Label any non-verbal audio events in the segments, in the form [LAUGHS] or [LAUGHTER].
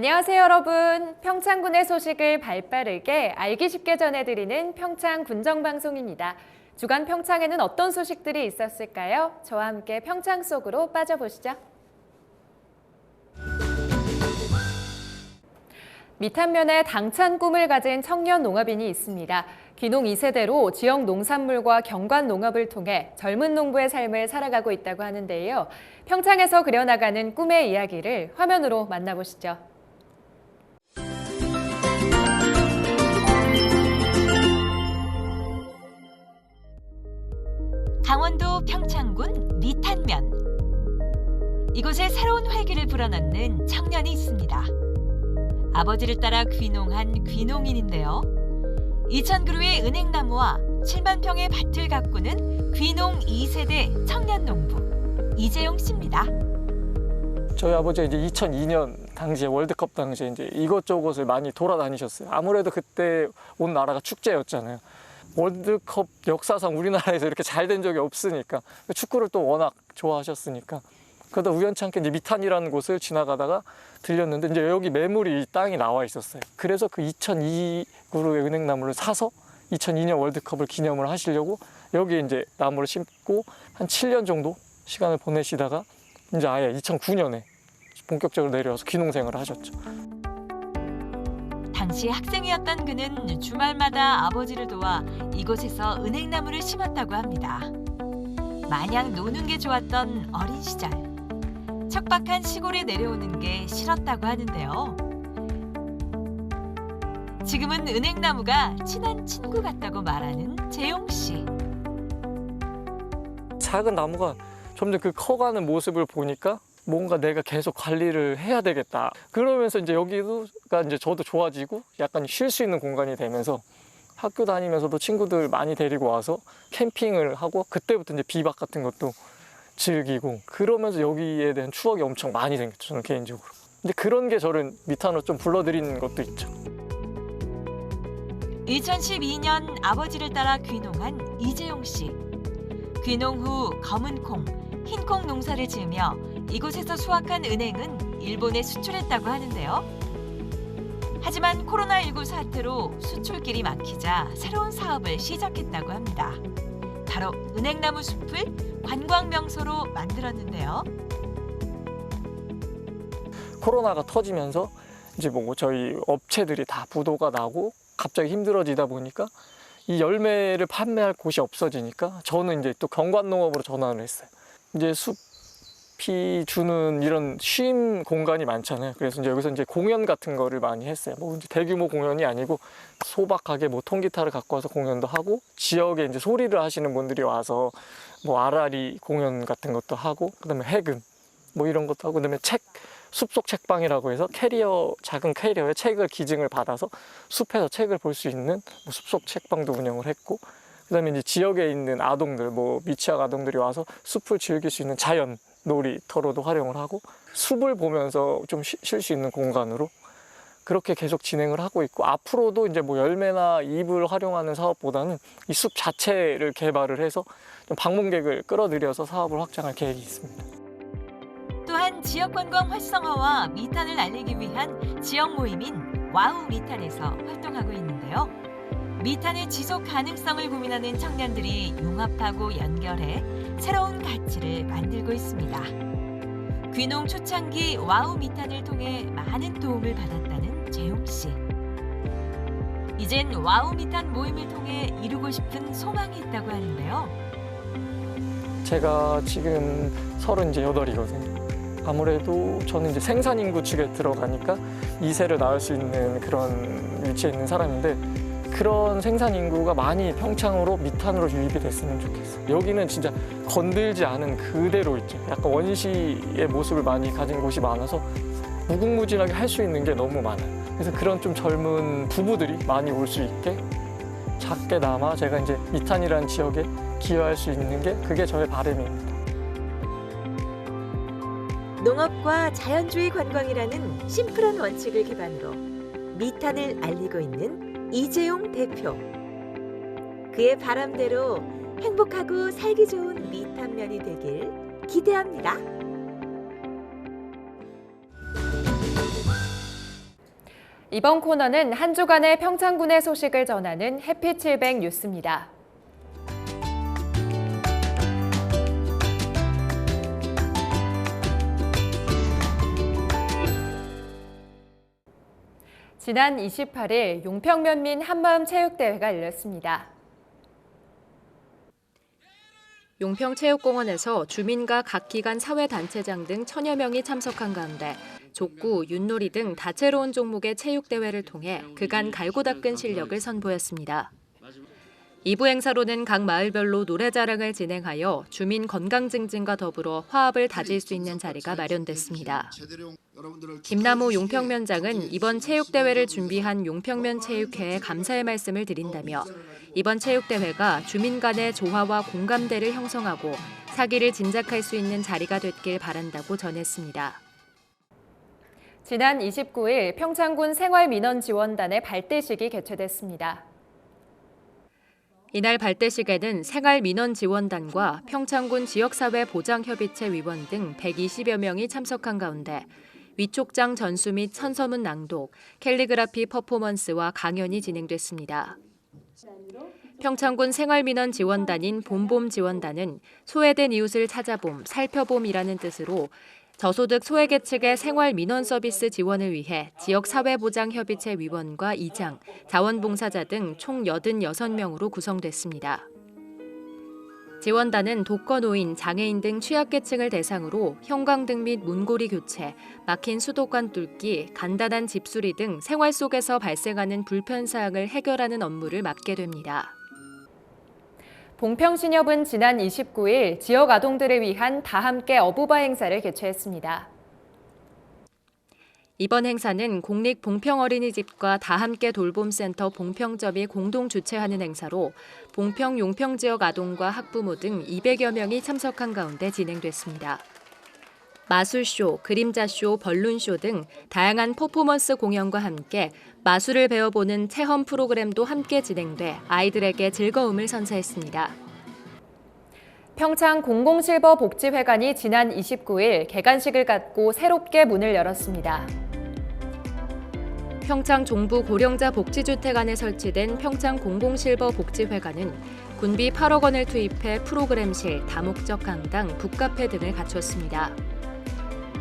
안녕하세요, 여러분. 평창군의 소식을 발빠르게 알기 쉽게 전해드리는 평창 군정방송입니다. 주간 평창에는 어떤 소식들이 있었을까요? 저와 함께 평창 속으로 빠져보시죠. 미탄면에 당찬 꿈을 가진 청년 농업인이 있습니다. 귀농 2세대로 지역 농산물과 경관 농업을 통해 젊은 농부의 삶을 살아가고 있다고 하는데요. 평창에서 그려나가는 꿈의 이야기를 화면으로 만나보시죠. 강원도 평창군 미탄면. 이곳에 새로운 활기를 불어넣는 청년이 있습니다. 아버지를 따라 귀농한 귀농인인데요. 2,000그루의 은행나무와 7만 평의 밭을 가꾸는 귀농 2세대 청년 농부 이재용 씨입니다. 저희 아버지가 이제 2002년 당시에 월드컵 당시에 이제 이것저것을 많이 돌아다니셨어요. 아무래도 그때 온 나라가 축제였잖아요. 월드컵 역사상 우리나라에서 이렇게 잘 된 적이 없으니까 축구를 또 워낙 좋아하셨으니까 그러다 우연찮게 이제 미탄이라는 곳을 지나가다가 들렸는데 이제 여기 매물이 이 땅이 나와 있었어요. 그래서 그 2002그루의 은행나무를 사서 2002년 월드컵을 기념을 하시려고 여기 이제 나무를 심고 한 7년 정도 시간을 보내시다가 이제 아예 2009년에 본격적으로 내려와서 귀농생활을 하셨죠. 당시 학생이었던 그는 주말마다 아버지를 도와 이곳에서 은행나무를 심었다고 합니다. 마냥 노는 게 좋았던 어린 시절. 척박한 시골에 내려오는 게 싫었다고 하는데요. 지금은 은행나무가 친한 친구 같다고 말하는 재용 씨. 작은 나무가 점점 그 커가는 모습을 보니까 뭔가 내가 계속 관리를 해야 되겠다. 그러면서 이제 여기가 이제 저도 좋아지고 약간 쉴 수 있는 공간이 되면서 학교 다니면서도 친구들 많이 데리고 와서 캠핑을 하고 그때부터 이제 비박 같은 것도 즐기고 그러면서 여기에 대한 추억이 엄청 많이 생겼죠. 저는 개인적으로. 근데 그런 게 저를 미탄으로 좀 불러들이는 것도 있죠. 2012년 아버지를 따라 귀농한 이재용 씨. 귀농 후 검은 콩, 흰 콩 농사를 지으며 이곳에서 수확한 은행은 일본에 수출했다고 하는데요. 하지만 코로나19 사태로 수출길이 막히자 새로운 사업을 시작했다고 합니다. 바로 은행나무 숲을 관광 명소로 만들었는데요. 코로나가 터지면서 이제 뭐 저희 업체들이 다 부도가 나고 갑자기 힘들어지다 보니까 이 열매를 판매할 곳이 없어지니까 저는 이제 또 경관농업으로 전환을 했어요. 이제 숲 이 주는 이런 쉼 공간이 많잖아요. 그래서 이제 여기서 이제 공연 같은 거를 많이 했어요. 뭐 대규모 공연이 아니고 소박하게 뭐 통기타를 갖고 와서 공연도 하고 지역에 이제 소리를 하시는 분들이 와서 뭐 아라리 공연 같은 것도 하고 그다음에 해금 뭐 이런 것도 하고 그다음에 책 숲속 책방이라고 해서 캐리어 작은 캐리어에 책을 기증을 받아서 숲에서 책을 볼 수 있는 뭐 숲속 책방도 운영을 했고 그다음에 이제 지역에 있는 아동들 뭐 미취학 아동들이 와서 숲을 즐길 수 있는 자연 놀이터로도 활용을 하고 숲을 보면서 좀 쉴 수 있는 공간으로 그렇게 계속 진행을 하고 있고 앞으로도 이제 뭐 열매나 잎을 활용하는 사업보다는 이 숲 자체를 개발을 해서 좀 방문객을 끌어들여서 사업을 확장할 계획이 있습니다. 또한 지역 관광 활성화와 미탄을 알리기 위한 지역 모임인 와우 미탄에서 활동하고 있는데요. 미탄의 지속 가능성을 고민하는 청년들이 융합하고 연결해 새로운 가치를 만들고 있습니다. 귀농 초창기 와우 미탄을 통해 많은 도움을 받았다는 재용 씨. 이젠 와우 미탄 모임을 통해 이루고 싶은 소망이 있다고 하는데요. 제가 지금 서른 이제 여덟이거든요. 아무래도 저는 이제 생산 인구 측에 들어가니까 2세를 낳을 수 있는 그런 위치에 있는 사람인데 그런 생산 인구가 많이 평창으로 미탄으로 유입이 됐으면 좋겠어요. 여기는 진짜 건들지 않은 그대로 있죠. 약간 원시의 모습을 많이 가진 곳이 많아서 무궁무진하게 할 수 있는 게 너무 많아요. 그래서 그런 좀 젊은 부부들이 많이 올 수 있게 작게나마 제가 이제 미탄이라는 지역에 기여할 수 있는 게 그게 저의 바람입니다. 농업과 자연주의 관광이라는 심플한 원칙을 기반으로 미탄을 알리고 있는 이재용 대표. 그의 바람대로 행복하고 살기 좋은 미탄면이 되길 기대합니다. 이번 코너는 한 주간의 평창군의 소식을 전하는 해피 700 뉴스입니다. 지난 28일 용평면민 한마음 체육대회가 열렸습니다. 용평체육공원에서 주민과 각 기관 사회단체장 등 천여 명이 참석한 가운데 족구, 윷놀이 등 다채로운 종목의 체육대회를 통해 그간 갈고 닦은 실력을 선보였습니다. 2부 행사로는 각 마을별로 노래 자랑을 진행하여 주민 건강 증진과 더불어 화합을 다질 수 있는 자리가 마련됐습니다. 김남호 용평면장은 이번 체육대회를 준비한 용평면 체육회에 감사의 말씀을 드린다며 이번 체육대회가 주민 간의 조화와 공감대를 형성하고 사기를 진작할 수 있는 자리가 됐길 바란다고 전했습니다. 지난 29일 평창군 생활민원지원단의 발대식이 개최됐습니다. 이날 발대식에는 생활민원지원단과 평창군 지역사회보장협의체 위원 등 120여 명이 참석한 가운데 위촉장 전수 및 천서문 낭독, 캘리그라피 퍼포먼스와 강연이 진행됐습니다. 평창군 생활민원 지원단인 봄봄 지원단은 소외된 이웃을 찾아봄, 살펴봄이라는 뜻으로 저소득 소외계층의 생활 민원 서비스 지원을 위해 지역사회보장협의체 위원과 이장, 자원봉사자 등 총 86명으로 구성됐습니다. 지원단은 독거노인, 장애인 등 취약계층을 대상으로 형광등 및 문고리 교체, 막힌 수도관 뚫기, 간단한 집수리 등 생활 속에서 발생하는 불편사항을 해결하는 업무를 맡게 됩니다. 봉평신협은 지난 29일 지역 아동들을 위한 다함께 어부바 행사를 개최했습니다. 이번 행사는 공립 봉평 어린이집과 다함께 돌봄센터 봉평점이 공동 주최하는 행사로 봉평 용평 지역 아동과 학부모 등 200여 명이 참석한 가운데 진행됐습니다. 마술쇼, 그림자쇼, 벌룬쇼 등 다양한 퍼포먼스 공연과 함께 마술을 배워보는 체험 프로그램도 함께 진행돼 아이들에게 즐거움을 선사했습니다. 평창 공공실버 복지회관이 지난 29일 개관식을 갖고 새롭게 문을 열었습니다. 평창 종부 고령자 복지주택 안에 설치된 평창 공공실버 복지회관은 군비 8억 원을 투입해 프로그램실, 다목적 강당, 북카페 등을 갖췄습니다.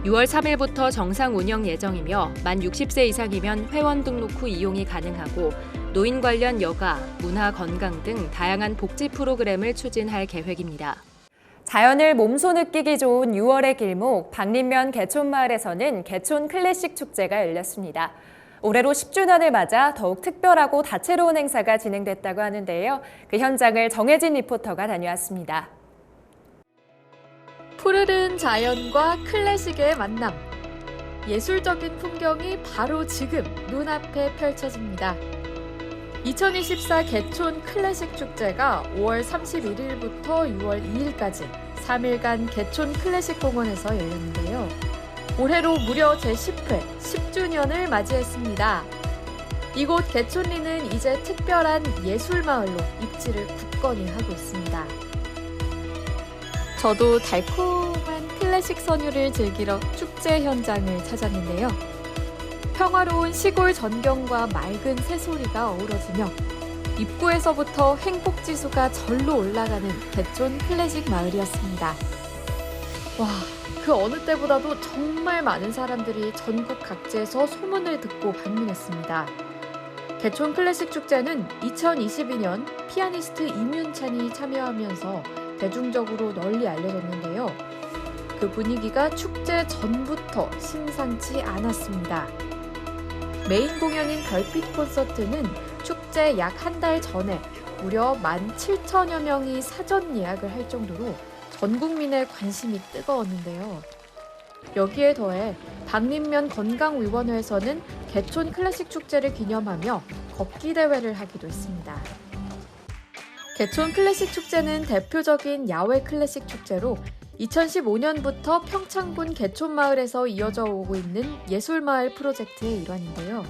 6월 3일부터 정상 운영 예정이며 만 60세 이상이면 회원 등록 후 이용이 가능하고 노인 관련 여가, 문화 건강 등 다양한 복지 프로그램을 추진할 계획입니다. 자연을 몸소 느끼기 좋은 6월의 길목 박림면 개촌마을에서는 개촌 클래식 축제가 열렸습니다. 올해로 10주년을 맞아 더욱 특별하고 다채로운 행사가 진행됐다고 하는데요. 그 현장을 정혜진 리포터가 다녀왔습니다. 푸르른 자연과 클래식의 만남. 예술적인 풍경이 바로 지금 눈앞에 펼쳐집니다. 2024 개촌 클래식 축제가 5월 31일부터 6월 2일까지 3일간 개촌 클래식 공원에서 열렸는데요. 올해로 무려 제10회 10주년을 맞이했습니다. 이곳 개촌리는 이제 특별한 예술마을로 입지를 굳건히 하고 있습니다. 저도 달콤한 클래식 선율을 즐기러 축제 현장을 찾았는데요. 평화로운 시골 전경과 맑은 새소리가 어우러지며 입구에서부터 행복 지수가 절로 올라가는 개촌 클래식 마을이었습니다. 와, 그 어느 때보다도 정말 많은 사람들이 전국 각지에서 소문을 듣고 방문했습니다. 개촌 클래식 축제는 2022년 피아니스트 임윤찬이 참여하면서 대중적으로 널리 알려졌는데요. 그 분위기가 축제 전부터 심상치 않았습니다. 메인 공연인 별빛 콘서트는 축제 약 한 달 전에 무려 17,000여 명이 사전 예약을 할 정도로 전 국민의 관심이 뜨거웠는데요. 여기에 더해 박림면 건강위원회에서는 개촌 클래식 축제를 기념하며 걷기 대회를 하기도 했습니다. 개촌 클래식 축제는 대표적인 야외 클래식 축제로 2015년부터 평창군 개촌마을에서 이어져 오고 있는 예술마을 프로젝트의 일환인데요.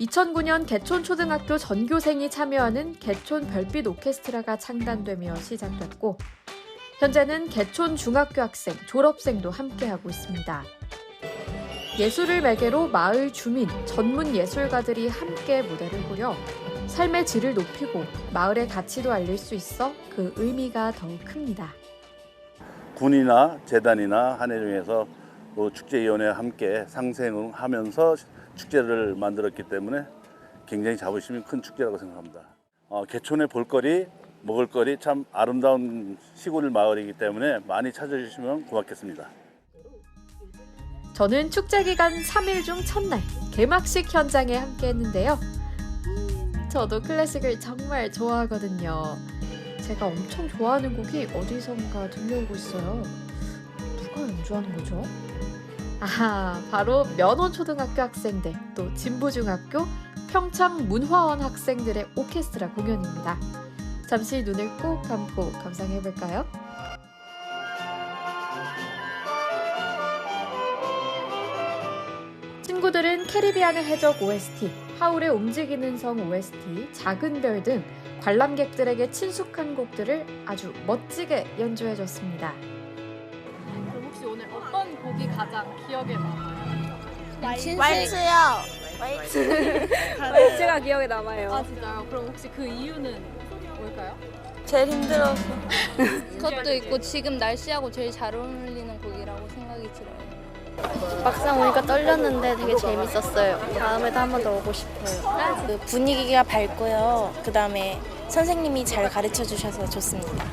2009년 개촌초등학교 전교생이 참여하는 개촌 별빛 오케스트라가 창단되며 시작됐고 현재는 개촌 중학교 학생, 졸업생도 함께하고 있습니다. 예술을 매개로 마을 주민, 전문 예술가들이 함께 무대를 꾸려 삶의 질을 높이고 마을의 가치도 알릴 수 있어 그 의미가 더욱 큽니다. 군이나 재단이나 한해중에서 또 축제위원회와 함께 상생하면서 축제를 만들었기 때문에 굉장히 자부심이 큰 축제라고 생각합니다. 어, 개촌의 볼거리, 먹을거리 참 아름다운 시골 마을이기 때문에 많이 찾아주시면 고맙겠습니다. 저는 축제 기간 3일 중 첫날 개막식 현장에 함께 했는데요. 음, 저도 클래식을 정말 좋아하거든요. 제가 엄청 좋아하는 곡이 어디선가 들려오고 있어요. 누가 연주하는 거죠? 아하, 바로 면원초등학교 학생들, 또 진부중학교, 평창 문화원 학생들의 오케스트라 공연입니다. 잠시 눈을 꼭 감고 감상해 볼까요? 친구들은 캐리비안의 해적 OST, 하울의 움직이는 성 OST, 작은 별 등 관람객들에게 친숙한 곡들을 아주 멋지게 연주해줬습니다. 그럼 혹시 오늘 어떤 곡이 가장 기억에 남아요? 왈츠요. 왈츠가 기억에 남아요. 아 진짜요? 그럼 혹시 그 이유는 뭘까요? 제일 힘들어서. [LAUGHS] 그것도 있고 지금 날씨하고 제일 잘 어울리는 막상 오니까 떨렸는데 되게 재밌었어요. 다음에도 한 번 더 오고 싶어요. 그 분위기가 밝고요. 그 다음에 선생님이 잘 가르쳐 주셔서 좋습니다.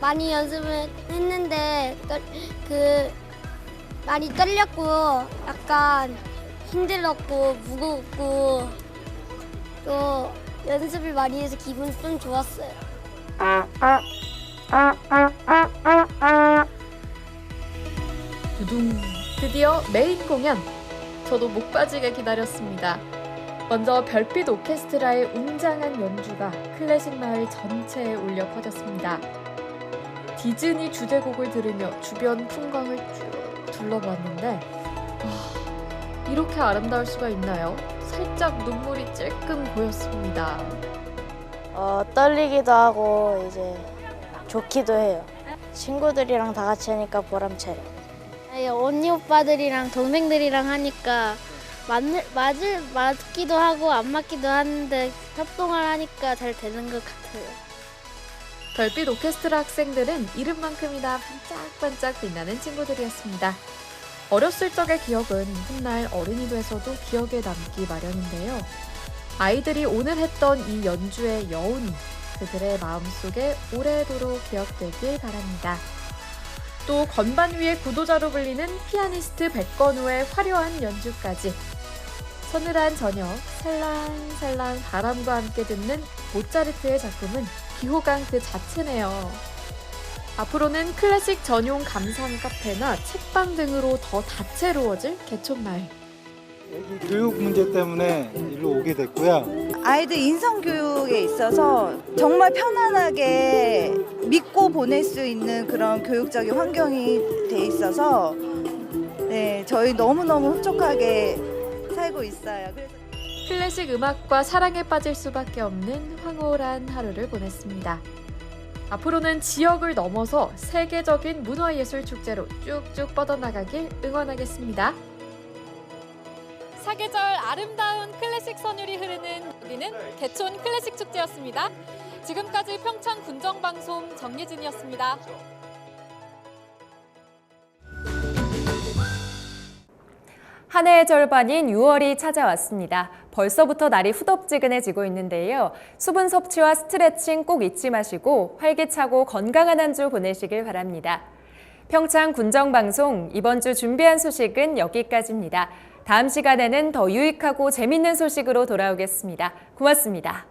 많이 연습을 했는데 떨, 그 많이 떨렸고 약간 힘들었고 무겁고 또 연습을 많이 해서 기분 좀 좋았어요. 두둥. 드디어 메인 공연. 저도 목 빠지게 기다렸습니다. 먼저 별빛 오케스트라의 웅장한 연주가 클래식 마을 전체에 울려 퍼졌습니다. 디즈니 주제곡을 들으며 주변 풍광을 쭉 둘러봤는데 와, 이렇게 아름다울 수가 있나요? 살짝 눈물이 찔끔 고였습니다. 어, 떨리기도 하고 이제 좋기도 해요. 친구들이랑 다 같이 하니까 보람차요. 아니, 언니 오빠들이랑 동생들이랑 하니까 맞을, 맞을 맞기도 하고 안 맞기도 하는데 협동을 하니까 잘 되는 것 같아요. 별빛 오케스트라 학생들은 이름만큼이나 반짝반짝 빛나는 친구들이었습니다. 어렸을 적의 기억은 훗날 어른이 돼서도 기억에 남기 마련인데요. 아이들이 오늘 했던 이 연주의 여운이 그들의 마음속에 오래도록 기억되길 바랍니다. 또 건반 위의 구도자로 불리는 피아니스트 백건우의 화려한 연주까지 서늘한 저녁, 살랑살랑 바람과 함께 듣는 모차르트의 작품은 기호강 그 자체네요. 앞으로는 클래식 전용 감상 카페나 책방 등으로 더 다채로워질 개촌마을. 교육 문제 때문에 일로 오게 됐고요. 아이들 인성 교육에 있어서 정말 편안하게 믿고 보낼 수 있는 그런 교육적인 환경이 돼 있어서 네, 저희 너무너무 흡족하게 살고 있어요. 그래서 클래식 음악과 사랑에 빠질 수밖에 없는 황홀한 하루를 보냈습니다. 앞으로는 지역을 넘어서 세계적인 문화예술 축제로 쭉쭉 뻗어나가길 응원하겠습니다. 사계절 아름다운 클래식 선율이 흐르는 여기는 개촌 클래식 축제였습니다. 지금까지 평창 군정방송 정예진이었습니다. 한 해의 절반인 6월이 찾아왔습니다. 벌써부터 날이 후덥지근해지고 있는데요. 수분 섭취와 스트레칭 꼭 잊지 마시고 활기차고 건강한 한 주 보내시길 바랍니다. 평창 군정방송 이번 주 준비한 소식은 여기까지입니다. 다음 시간에는 더 유익하고 재밌는 소식으로 돌아오겠습니다. 고맙습니다.